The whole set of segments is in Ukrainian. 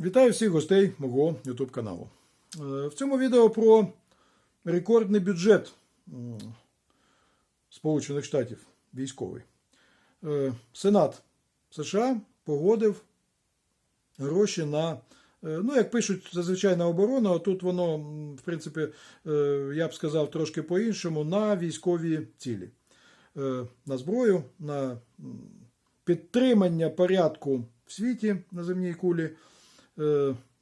Вітаю всіх гостей мого YouTube каналу. Е, В цьому відео про рекордний бюджет Сполучених Штатів військовий. Е, Сенат США погодив гроші на, е, ну, як пишуть зазвичай на оборону, а тут воно, в принципі, я б сказав трошки по-іншому, на військові цілі. На зброю, на підтримання порядку в світі на земній кулі,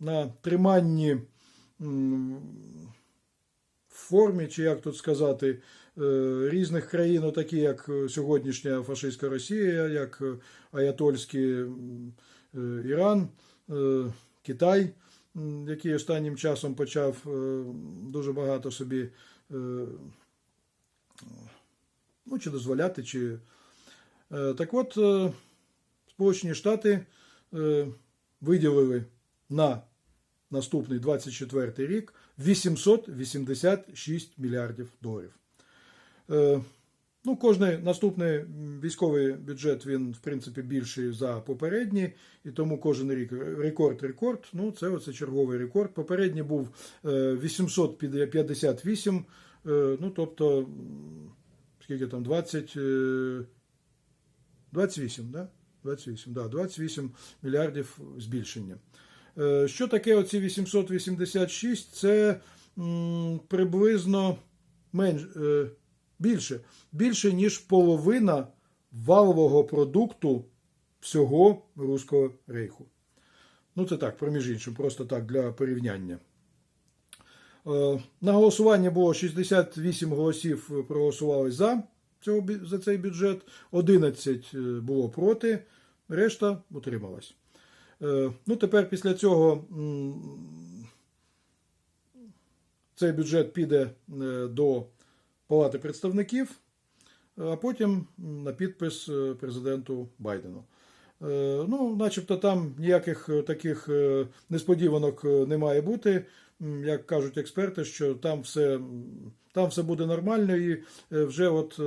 на триманні формі, чи як тут сказати, е, різних країн, такі як сьогоднішня фашистська Росія, як е, Аятольський е, Іран, е, Китай, який останнім часом почав е, дуже багато собі е, ну, чи дозволяти, чи. Е, Так от, е, Сполучені Штати е, виділили на наступний 24 рік 886 мільярдів доларів. Е, Ну, кожний наступний військовий бюджет він, в принципі, більший за попередній, і тому кожен рік рекорд-рекорд. Ну, це оце черговий рекорд. Попередній був е, 858, е, ну, тобто, скільки там, 20, е, 28, да? 28, да, 28 мільярдів збільшення. Е, Що таке оці 886? Це приблизно менш, е, більше, більше, ніж половина валового продукту всього Руського рейху. Ну, це так, проміж іншим, просто так для порівняння. Е, На голосування було 68 голосів проголосували за, цього, за цей бюджет, 11 е, було проти, решта утрималась. Е, Ну, тепер після цього цей бюджет піде е, до Палати представників, а потім на підпис е, президенту Байдену. Ну, начебто там ніяких таких несподіванок не має бути. Як кажуть експерти, що там все, там все буде нормально, і вже от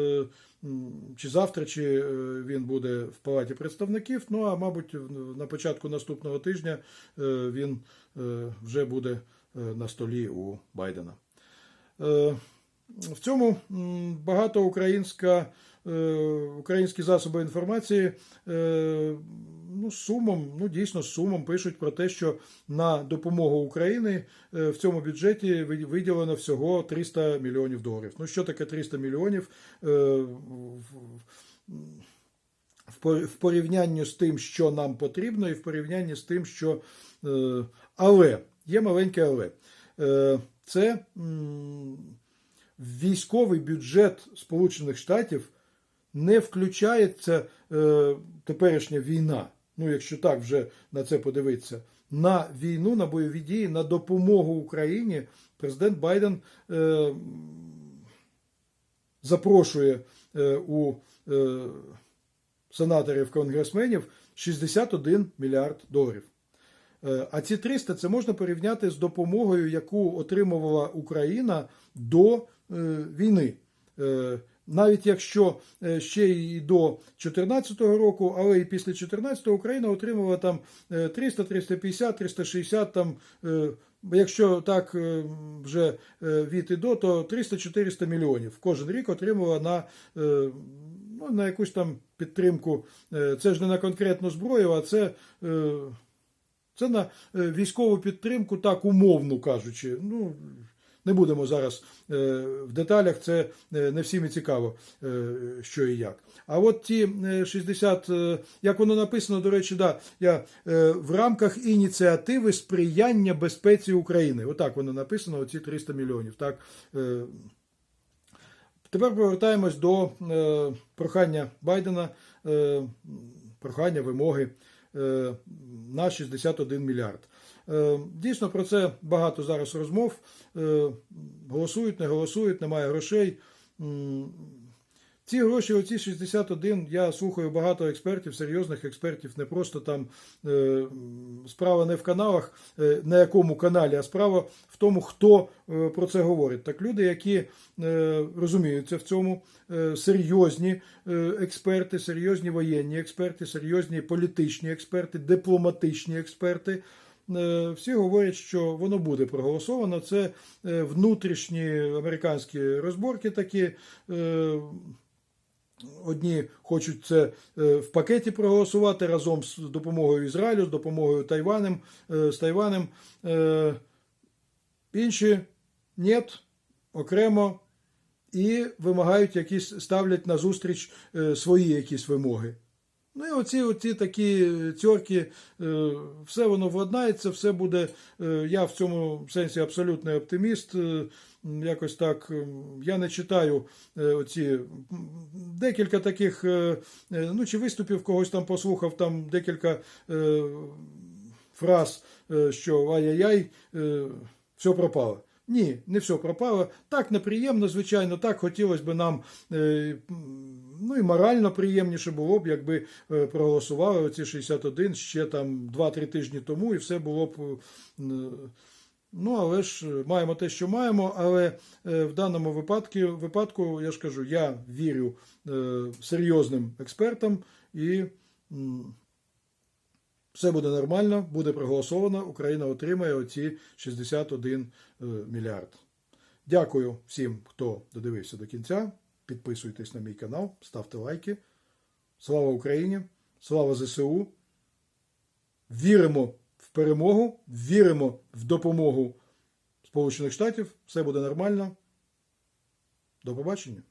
чи завтра, чи е, він буде в Палаті представників. Ну а мабуть, на початку наступного тижня е, він е, вже буде на столі у Байдена. В цьому багато українська, українські засоби інформації ну, сумом, ну дійсно сумом пишуть про те, що на допомогу Україні е, в цьому бюджеті виділено всього 300 мільйонів доларів. Ну що таке 300 мільйонів? Е, в- в по- в порівнянні з тим, що нам потрібно, і в порівнянні з тим, що. е, Але є маленьке але. Це військовий бюджет Сполучених Штатів не включається теперішня війна. Ну, якщо так вже на це подивитися, на війну, на бойові дії, на допомогу Україні президент Байден е, запрошує е, у е, сенаторів конгресменів 61 мільярд доларів. Е, А ці 300 це можна порівняти з допомогою, яку отримувала Україна до е, війни. Е, Навіть якщо е, ще й до 2014 року, але і після 2014 Україна отримувала там е, 300, 350, 360, там, е, якщо так е, вже від і до, то 300-400 мільйонів. Кожен рік отримувала на, ну, на якусь там підтримку. Це ж не на конкретну зброю, а це. це на військову підтримку, так умовно кажучи. Ну, не будемо зараз е, в деталях, це е, не всім і цікаво, е, що і як. А от ті е, 60, е, як воно написано, до речі, да, я, в рамках ініціативи сприяння безпеці України. Отак воно написано, оці 300 мільйонів. Так, Тепер повертаємось до прохання Байдена, прохання вимоги на 61 мільярд. Е, дійсно, про це багато зараз розмов. Е, голосують, не голосують, немає грошей. Ці гроші, оці 61, я слухаю багато експертів, серйозних експертів, не просто там е, справа не в каналах, на якому каналі, а справа в тому, хто про це говорить. Так люди, які розуміються в цьому, серйозні експерти, серйозні воєнні експерти, серйозні політичні експерти, дипломатичні експерти. Е, всі говорять, що воно буде проголосовано. Це е, внутрішні американські розборки такі. е, Одні хочуть це в пакеті проголосувати разом з допомогою Ізраїлю, з допомогою Тайванем, з Тайванем. Інші ні, окремо і вимагають якісь, ставлять на зустріч свої якісь вимоги. Ну і оці, оці такі цьорки, е, все воно владнається, все буде. е, Я в цьому сенсі абсолютний оптиміст. е, Якось так. е, Я не читаю е, оці декілька таких, е, е, ну чи виступів когось там послухав, там декілька е, фраз, е, що ай-яй-яй, е, все пропало. Ні, не все пропало. Так неприємно, звичайно, так хотілося б нам, е, ну і морально приємніше було б, якби е, проголосували оці 61 ще там 2-3 тижні тому, і все було б. е, Ну, але ж е, маємо те, що маємо. Але в даному випадку, випадку, я ж кажу, я вірю серйозним експертам і. все буде нормально, буде проголосовано. Україна отримає оці 61 е, мільярд. Дякую всім, хто додивився до кінця. Підписуйтесь на мій канал, ставте лайки. Слава Україні! Слава ЗСУ! Віримо в перемогу, віримо в допомогу Сполучених Штатів. Все буде нормально. До побачення!